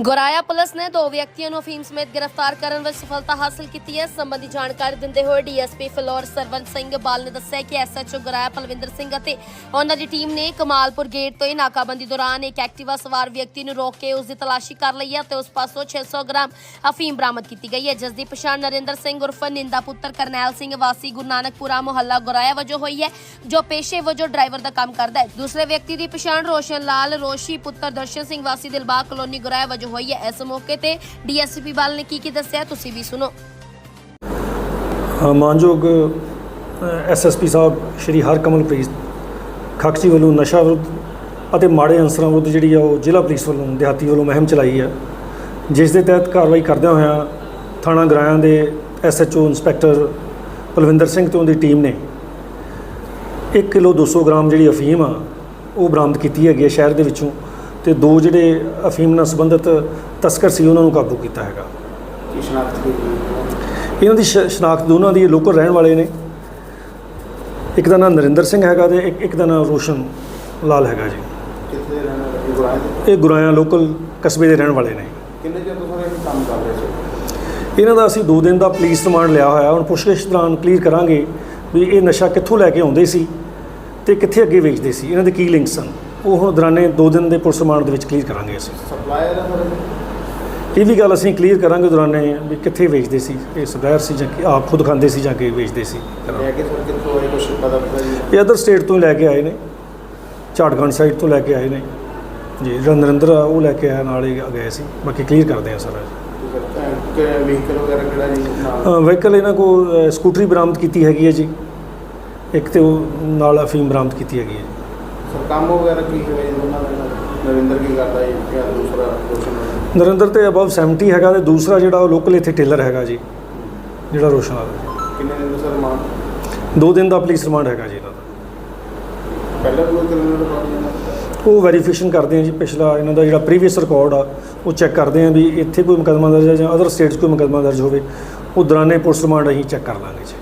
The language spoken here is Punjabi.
ਗੁਰਾਇਆ ਪੁਲਿਸ ਨੇ ਦੋ ਵਿਅਕਤੀਆਂ ਨੂੰ ਅਫੀਮ ਸਮੇਤ ਗ੍ਰਿਫਤਾਰ ਕਰਨ ਵਿੱਚ ਸਫਲਤਾ ਹਾਸਲ ਕੀਤੀ ਹੈ। ਸੰਬੰਧੀ ਜਾਣਕਾਰੀ ਦਿੰਦੇ ਹੋਏ ਡੀਐਸਪੀ ਫਲੋਰ ਸਰਵਨ ਸਿੰਘ ਬਾਲ ਨੇ ਦੱਸਿਆ ਕਿ ਐਸਐਚਓ ਗੁਰਾਇਆ ਪਲਵਿੰਦਰ ਸਿੰਘ ਅਤੇ ਉਹਨਾਂ ਦੀ ਟੀਮ ਨੇ ਕਮਾਲਪੁਰ ਗੇਟ ਤੋਂ ਹੀ ਨਾਕਾਬੰਦੀ ਦੌਰਾਨ ਇੱਕ ਐਕਟਿਵਾ ਸਵਾਰ ਵਿਅਕਤੀ ਨੂੰ ਰੋਕ ਕੇ ਉਸ ਦੀ ਤਲਾਸ਼ੀ ਕਰ ਲਈ ਹੈ ਤੇ ਉਸ ਪਾਸੋਂ 600 ਗ੍ਰਾਮ ਅਫੀਮ ਬਰਾਮਦ ਕੀਤੀ ਗਈ ਹੈ ਜਿਸ ਦੀ ਪਛਾਣ ਨਰਿੰਦਰ ਸਿੰਘ ਉਰਫ ਨਿੰਦਾ ਪੁੱਤਰ ਕਰਨੈਲ ਸਿੰਘ, ਵਾਸੀ ਗੁਰੂ ਨਾਨਕਪੁਰਾ ਮੁਹੱਲਾ ਗੁਰਾਇਆ ਵਜੋਂ ਹੋਈ ਹੈ, ਜੋ ਪੇਸ਼ੇ ਵਜੋਂ ਡਰਾਈਵਰ ਦਾ ਕੰਮ ਕਰਦਾ ਹੈ। ਦੂਸਰੇ ਵਿਅਕਤੀ ਦੀ ਪਛਾਣ ਰੋਸ਼ਨ ਲਾਲ, ਰੋਸ਼ੀ ਪੁੱਤਰ ਦਰਸ਼ਨ ਸਿੰਘ, ਵਾਸੀ ਦਿਲਬਾਗ ਕਲੋਨੀ ਗੁਰਾਇਆ ਵਜੋਂ ਹੋਈ ਹੈ। ਇਸ ਮੌਕੇ ਤੇ ਡੀਐਸਪੀ ਬਾਲ ਨੇ ਕੀ ਕੀ ਦੱਸਿਆ ਤੁਸੀਂ ਵੀ ਸੁਣੋ। ਅ, ਮਾਨਯੋਗ ਐਸਐਸਪੀ ਸਾਹਿਬ ਸ਼੍ਰੀ ਹਰਕਮਲਪ੍ਰੀਤ ਖਕਚੀ ਵੱਲੋਂ ਨਸ਼ਾ ਵਿਰੁੱਧ ਅਤੇ ਮਾੜੇ ਅਨਸਰਾਂ ਵਿਰੁੱਧ ਜਿਹੜੀ ਆ ਉਹ ਜ਼ਿਲ੍ਹਾ ਪੁਲਿਸ ਵੱਲੋਂ ਦਿਹਾਤੀ ਵੱਲੋਂ ਮੁਹਿੰਮ ਚਲਾਈ ਹੈ। ਜਿਸ ਦੇ ਤਹਿਤ ਕਾਰਵਾਈ ਕਰਦਿਆਂ ਹੋਇਆਂ ਥਾਣਾ ਗਰਾਇਆਂ ਦੇ ਐਸਐਚਓ ਇੰਸਪੈਕਟਰ ਪਲਵਿੰਦਰ ਸਿੰਘ ਤੇ ਉਹਦੀ ਟੀਮ ਨੇ 1 ਕਿਲੋ 200 ਗ੍ਰਾਮ ਜਿਹੜੀ ਅਫੀਮ ਆ ਉਹ ਬਰਾਮਦ ਕੀਤੀ ਹੈਗੀ ਹੈ ਸ਼ਹਿਰ ਦੇ ਵਿੱਚੋਂ। ਤੇ ਦੋ ਜਿਹੜੇ ਅਫੀਮ ਨਾਲ ਸੰਬੰਧਿਤ ਤਸਕਰ ਸੀ ਉਹਨਾਂ ਨੂੰ ਕਾਬੂ ਕੀਤਾ ਹੈਗਾ। ਕੀ ਸ਼ਨਾਖਤ ਕੀਤੀ ਇਹਨਾਂ ਦੀ ਸ਼ਨਾਖਤ ਦੋਨਾਂ ਦੀ ਲੋਕਲ ਰਹਿਣ ਵਾਲੇ ਨੇ। ਇੱਕ ਦਾ ਨਾਮ ਨਰਿੰਦਰ ਸਿੰਘ ਹੈਗਾ ਤੇ ਇੱਕ ਇੱਕ ਦਾ ਨਾਮ ਰੋਸ਼ਨ ਲਾਲ ਹੈਗਾ ਜੀ। ਦੇ ਦੇ? ਇਹ ਗੁਰਾਇਆ ਲੋਕਲ ਕਸਬੇ ਦੇ ਰਹਿਣ ਵਾਲੇ ਨੇ। ਕਿੰਨੇ ਚਿਰ ਤੋਂ ਇਹ ਕੰਮ ਕਰ ਰਹੇ ਸੀ? ਇਹਨਾਂ ਦਾ ਅਸੀਂ 2 ਦਿਨ ਦਾ ਪੁਲਿਸ ਰਿਮਾਂਡ ਲਿਆ ਹੋਇਆ ਹੁਣ ਪੁੱਛਗਿੱਛ ਦੌਰਾਨ ਕਲੀਅਰ ਕਰਾਂਗੇ ਵੀ ਇਹ ਨਸ਼ਾ ਕਿੱਥੋਂ ਲੈ ਕੇ ਆਉਂਦੇ ਸੀ ਤੇ ਕਿੱਥੇ ਅੱਗੇ ਵੇਚਦੇ ਸੀ ਇਹਨਾਂ ਦੇ ਕੀ ਲਿੰਕ ਸਨ ਉਹ ਹੁਣ ਦੌਰਾਨੇ 2 ਦਿਨ ਦੇ ਪੁਲਿਸ ਰਿਮਾਂਡ ਦੇ ਵਿੱਚ ਕਲੀਅਰ ਕਰਾਂਗੇ ਅਸੀਂ। ਸਪਲਾਇਰ ਇਹ ਵੀ ਗੱਲ ਅਸੀਂ ਕਲੀਅਰ ਕਰਾਂਗੇ ਦੌਰਾਨੇ ਵੀ ਕਿੱਥੇ ਵੇਚਦੇ ਸੀ ਇਹ ਸਪਲਾਇਰ ਸੀ ਜਾਂ ਕਿ ਆਪ ਖੁਦ ਖਾਂਦੇ ਸੀ ਜਾਂ ਕਿ ਵੇਚਦੇ ਸੀ। ਲੈ ਕੇ ਸਰ ਕਿੱਥੋਂ ਆਏ ਕੁਛ ਪਤਾ ਪਤਾ ਜੀ? ਇਹ ਅਦਰ ਸਟੇਟ ਤੋਂ ਲੈ ਕੇ ਆਏ ਨੇ। ਝਾੜਖੰਡ ਸਾਈਡ ਤੋਂ ਲੈ ਕੇ ਆਏ ਨੇ। ਜੀ ਨਰਿੰਦਰ ਉਹ ਲੈ ਕੇ ਆਇਆ ਨਾਲ ਹੀ ਗਏ ਸੀ। ਬਾਕੀ ਕਲੀਅਰ ਕਰਦੇ ਆ ਸਾਰਾ। ਕਿ ਵਹੀਕਲ ਵਗੈਰਾ ਕਿਹੜਾ ਜੀ? ਨਾਲ? ਵਹੀਕਲ ਇਹਨਾਂ ਕੋਲ ਸਕੂਟਰੀ ਬਰਾਮਦ ਕੀਤੀ ਹੈਗੀ ਹੈ ਜੀ। ਇੱਕ ਤੇ ਉਹ ਨਾਲ ਅਫੀਮ ਬਰਾਮਦ ਕੀਤੀ ਹੈਗੀ ਹੈ ਜੀ। ਸਰ ਕੰਮ ਵਗੈਰਾ ਕੀ ਹੋਇਆ ਜੀ ਉਹਨਾਂ ਦਾ ਨਰਿੰਦਰ ਕੀ ਕਰਦਾ ਜੀ? ਜਾਂ ਦੂਸਰਾ ਰੋਸ਼ਨ ਹੋਇਆ? ਨਰਿੰਦਰ ਤੇ ਅਬਵ 70 ਹੈਗਾ ਤੇ ਦੂਸਰਾ ਜਿਹੜਾ ਉਹ ਲੋਕਲ ਇੱਥੇ ਟੇਲਰ ਹੈਗਾ ਜੀ ਜਿਹੜਾ ਰੋਸ਼ਨ ਵਾਲਾ। ਕਿੰਨੇ ਦਿਨ ਦਾ ਸਰ ਮਾਨ ਦੋ ਦਿਨ ਦਾ ਪੁਲਿਸ ਰਿਮਾਂਡ ਹੈਗਾ ਜੀ ਇਹਨਾਂ ਦਾ। ਪਹਿਲਾਂ ਕੋਈ ਕ੍ਰਿਮੀਨਲ ਰਿਕਾਰਡ ਜਾਂਦਾ ਉਹ ਵੈਰੀਫਿਕੇਸ਼ਨ ਕਰਦੇ ਆ ਜੀ ਪਿਛਲਾ ਇਹਨਾਂ ਦਾ ਜਿਹੜਾ ਪ੍ਰੀਵੀਅਸ ਰਿਕਾਰਡ ਆ ਉਹ ਚੈੱਕ ਕਰਦੇ ਆ ਵੀ ਇੱਥੇ ਕੋਈ ਮੁਕੱਦਮਾ ਦਰਜ ਹੈ ਜਾਂ ਅਦਰ ਸਟੇਟਸ ਕੋਈ ਮੁਕੱਦਮਾ ਦਰਜ ਹੋਵੇ ਉਹ ਦੌਰਾਨੇ ਪੁਲਿਸ ਰਿਮਾਂਡ ਅਸੀਂ ਚੈੱਕ ਕਰ ਲਾਂਗੇ ਜੀ।